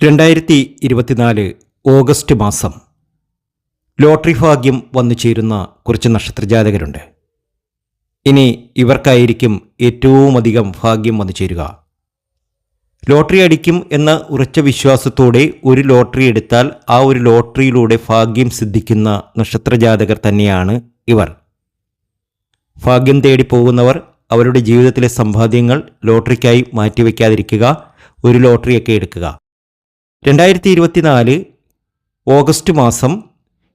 രണ്ടായിരത്തി ഇരുപത്തിനാല് ഓഗസ്റ്റ് മാസം ലോട്ടറി ഭാഗ്യം വന്നു ചേരുന്ന കുറച്ച് നക്ഷത്രജാതകരുണ്ട്. ഇനി ഇവർക്കായിരിക്കും ഏറ്റവും അധികം ഭാഗ്യം വന്നു ചേരുക. ലോട്ടറി അടിക്കും എന്ന ഉറച്ച വിശ്വാസത്തോടെ ഒരു ലോട്ടറി എടുത്താൽ ആ ഒരു ലോട്ടറിയിലൂടെ ഭാഗ്യം സിദ്ധിക്കുന്ന നക്ഷത്രജാതകർ തന്നെയാണ് ഇവർ. ഭാഗ്യം തേടി പോകുന്നവർ അവരുടെ ജീവിതത്തിലെ സമ്പാദ്യങ്ങൾ ലോട്ടറിക്കായി മാറ്റിവെക്കാതിരിക്കുക ഒരു ലോട്ടറിയൊക്കെ എടുക്കുക. രണ്ടായിരത്തി ഇരുപത്തിനാല് ഓഗസ്റ്റ് മാസം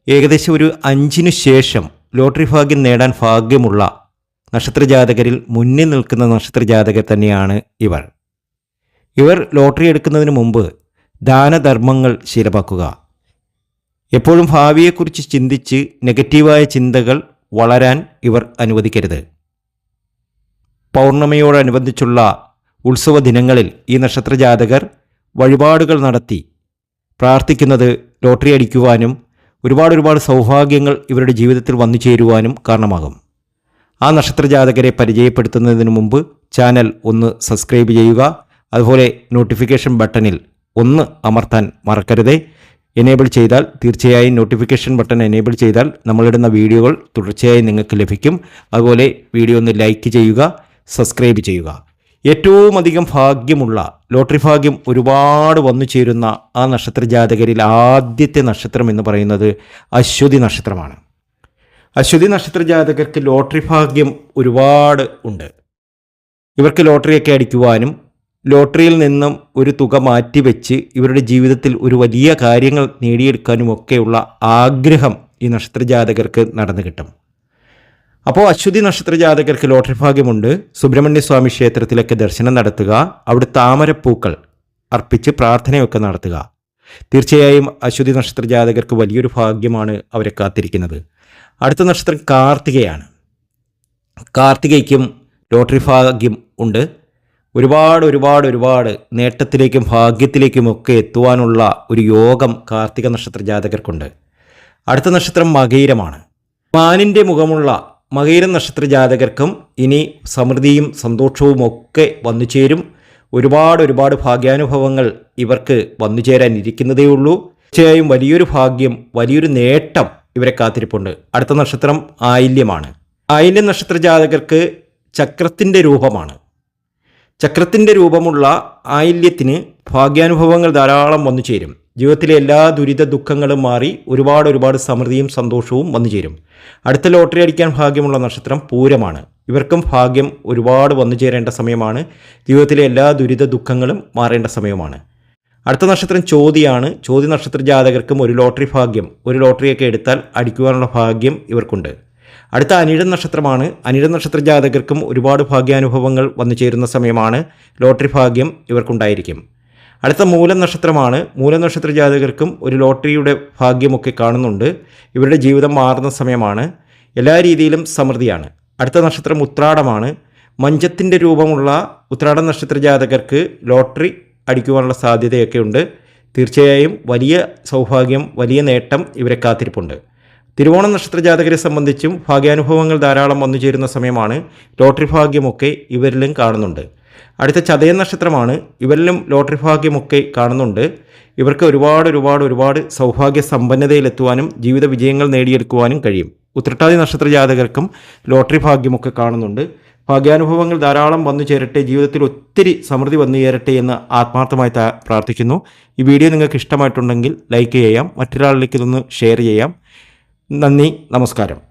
ഏകദേശം ഒരു അഞ്ചിനു ശേഷം ലോട്ടറി ഭാഗ്യം നേടാൻ ഭാഗ്യമുള്ള നക്ഷത്രജാതകരിൽ മുന്നിൽ നിൽക്കുന്ന നക്ഷത്രജാതകർ തന്നെയാണ് ഇവർ. ഇവർ ലോട്ടറി എടുക്കുന്നതിന് മുമ്പ് ദാനധർമ്മങ്ങൾ ശീലമാക്കുക. എപ്പോഴും ഭാവിയെക്കുറിച്ച് ചിന്തിച്ച് നെഗറ്റീവായ ചിന്തകൾ വളരാൻ ഇവർ അനുവദിക്കരുത്. പൗർണമയോടനുബന്ധിച്ചുള്ള ഉത്സവ ദിനങ്ങളിൽ ഈ നക്ഷത്രജാതകർ വഴിപാടുകൾ നടത്തി. പ്രാർത്ഥിക്കുന്നത് ലോട്ടറി അടിക്കുവാനും ഒരുപാട് ഒരുപാട് സൗഭാഗ്യങ്ങൾ ഇവരുടെ ജീവിതത്തിൽ വന്നു ചേരുവാനും കാരണമാകും. ആ നക്ഷത്രജാതകരെ പരിചയപ്പെടുത്തുന്നതിന് മുമ്പ് ചാനൽ ഒന്ന് സബ്സ്ക്രൈബ് ചെയ്യുക. അതുപോലെ നോട്ടിഫിക്കേഷൻ ബട്ടണിൽ ഒന്ന് അമർത്താൻ മറക്കരുതേ. എനേബിൾ ചെയ്താൽ തീർച്ചയായും നോട്ടിഫിക്കേഷൻ ബട്ടൺ എനേബിൾ ചെയ്താൽ നമ്മളിടുന്ന വീഡിയോകൾ തുടർച്ചയായി നിങ്ങൾക്ക് ലഭിക്കും. അതുപോലെ വീഡിയോ ഒന്ന് ലൈക്ക് ചെയ്യുക സബ്സ്ക്രൈബ് ചെയ്യുക. ഏറ്റവും അധികം ഭാഗ്യമുള്ള ലോട്ടറി ഭാഗ്യം ഒരുപാട് വന്നു ചേരുന്ന ആ നക്ഷത്ര ജാതകരിൽ ആദ്യത്തെ നക്ഷത്രം എന്ന് പറയുന്നത് അശ്വതി നക്ഷത്രമാണ്. അശ്വതി നക്ഷത്ര ജാതകർക്ക് ലോട്ടറി ഭാഗ്യം ഒരുപാട് ഉണ്ട്. ഇവർക്ക് ലോട്ടറിയൊക്കെ അടിക്കുവാനും ലോട്ടറിയിൽ നിന്നും ഒരു തുക മാറ്റിവെച്ച് ഇവരുടെ ജീവിതത്തിൽ ഒരു വലിയ കാര്യങ്ങൾ നേടിയെടുക്കാനും ഒക്കെയുള്ള ആഗ്രഹം ഈ നക്ഷത്ര ജാതകർക്ക് നടന്നു കിട്ടും. അപ്പോൾ അശ്വതി നക്ഷത്ര ജാതകർക്ക് ലോട്ടറി ഭാഗ്യമുണ്ട് സുബ്രഹ്മണ്യ സ്വാമി ക്ഷേത്രത്തിലൊക്കെ ദർശനം നടത്തുക. അവിടെ താമരപ്പൂക്കൾ അർപ്പിച്ച് പ്രാർത്ഥനയൊക്കെ നടത്തുക. തീർച്ചയായും അശ്വതി നക്ഷത്ര ജാതകർക്ക് വലിയൊരു ഭാഗ്യമാണ് അവരെ കാത്തിരിക്കുന്നത്. അടുത്ത നക്ഷത്രം കാർത്തികയാണ്. കാർത്തികയ്ക്കും ലോട്ടറി ഭാഗ്യം ഉണ്ട്. ഒരുപാട് ഒരുപാട് ഒരുപാട് നേട്ടത്തിലേക്കും ഭാഗ്യത്തിലേക്കും ഒക്കെ എത്തുവാനുള്ള ഒരു യോഗം കാർത്തിക നക്ഷത്ര ജാതകർക്കുണ്ട് അടുത്ത നക്ഷത്രം മകീരമാണ്. മാനിന്റെ മുഖമുള്ള മകയിരം നക്ഷത്ര ജാതകർക്കും ഇനി സമൃദ്ധിയും സന്തോഷവും ഒക്കെ വന്നു ചേരും. ഒരുപാട് ഒരുപാട് ഭാഗ്യാനുഭവങ്ങൾ ഇവർക്ക് വന്നു ചേരാൻ ഇരിക്കുന്നതേ ഉള്ളൂ തീർച്ചയായും വലിയൊരു ഭാഗ്യം വലിയൊരു നേട്ടം ഇവരെ കാത്തിരിപ്പുണ്ട്. അടുത്ത നക്ഷത്രം ആയില്യമാണ്. ആയില്യ നക്ഷത്ര ജാതകർക്ക് ചക്രത്തിന്റെ രൂപമാണ്. ചക്രത്തിന്റെ രൂപമുള്ള ആയില്യത്തിന് ഭാഗ്യാനുഭവങ്ങൾ ധാരാളം വന്നു ചേരും. ജീവിതത്തിലെ എല്ലാ ദുരിത ദുഃഖങ്ങളും മാറി ഒരുപാട് ഒരുപാട് സമൃദ്ധിയും സന്തോഷവും വന്നു ചേരും. അടുത്ത ലോട്ടറി അടിക്കാൻ ഭാഗ്യമുള്ള നക്ഷത്രം പൂരമാണ്. ഇവർക്കും ഭാഗ്യം ഒരുപാട് വന്നു ചേരേണ്ട സമയമാണ്. ജീവിതത്തിലെ എല്ലാ ദുരിത ദുഃഖങ്ങളും മാറേണ്ട സമയമാണ്. അടുത്ത നക്ഷത്രം ചോതിയാണ്. ചോതി നക്ഷത്ര ജാതകർക്കും ഒരു ലോട്ടറി ഭാഗ്യം. ഒരു ലോട്ടറിയൊക്കെ എടുത്താൽ അടിക്കുവാനുള്ള ഭാഗ്യം ഇവർക്കുണ്ട്. അടുത്ത അനിഴ നക്ഷത്രമാണ്. അനിഴ നക്ഷത്ര ജാതകർക്കും ഒരുപാട് ഭാഗ്യാനുഭവങ്ങൾ വന്നു ചേരുന്ന സമയമാണ്. ലോട്ടറി ഭാഗ്യം ഇവർക്കുണ്ടായിരിക്കും. അടുത്ത മൂലം നക്ഷത്രമാണ് മൂലം നക്ഷത്ര ജാതകർക്കും ഒരു ലോട്ടറിയുടെ ഭാഗ്യമൊക്കെ കാണുന്നുണ്ട്. ഇവരുടെ ജീവിതം മാറുന്ന സമയമാണ്. എല്ലാ രീതിയിലും സമൃദ്ധിയാണ്. അടുത്ത നക്ഷത്രം ഉത്രാടമാണ്. മഞ്ചത്തിന്റെ രൂപമുള്ള ഉത്രാട നക്ഷത്ര ജാതകർക്ക് ലോട്ടറി അടിക്കുവാനുള്ള സാധ്യതയൊക്കെ ഉണ്ട് തീർച്ചയായും വലിയ സൗഭാഗ്യം വലിയ നേട്ടം ഇവരെ കാത്തിരിപ്പുണ്ട്. തിരുവോണം നക്ഷത്ര ജാതകരെ സംബന്ധിച്ചും ഭാഗ്യാനുഭവങ്ങൾ ധാരാളം വന്നു ചേരുന്ന സമയമാണ്. ലോട്ടറി ഭാഗ്യമൊക്കെ ഇവരിലും കാണുന്നുണ്ട്. അടുത്ത ചതയ നക്ഷത്രമാണ് ഇവരിലും ലോട്ടറി ഭാഗ്യമൊക്കെ കാണുന്നുണ്ട്. ഇവർക്ക് ഒരുപാട് ഒരുപാട് ഒരുപാട് സൗഭാഗ്യ സമ്പന്നതയിലെത്തുവാനും ജീവിത വിജയങ്ങൾ നേടിയെടുക്കുവാനും കഴിയും. ഉത്രട്ടാതി നക്ഷത്ര ജാതകർക്കും ലോട്ടറി ഭാഗ്യമൊക്കെ കാണുന്നുണ്ട്. ഭാഗ്യാനുഭവങ്ങൾ ധാരാളം വന്നു ചേരട്ടെ ജീവിതത്തിൽ ഒത്തിരി സമൃദ്ധി വന്നു ചേരട്ടെ എന്ന് ആത്മാർത്ഥമായി പ്രാർത്ഥിക്കുന്നു. ഈ വീഡിയോ നിങ്ങൾക്ക് ഇഷ്ടമായിട്ടുണ്ടെങ്കിൽ ലൈക്ക് ചെയ്യാം മറ്റൊരാളിലേക്ക് ഇതൊന്ന് ഷെയർ ചെയ്യാം. നന്ദി നമസ്കാരം.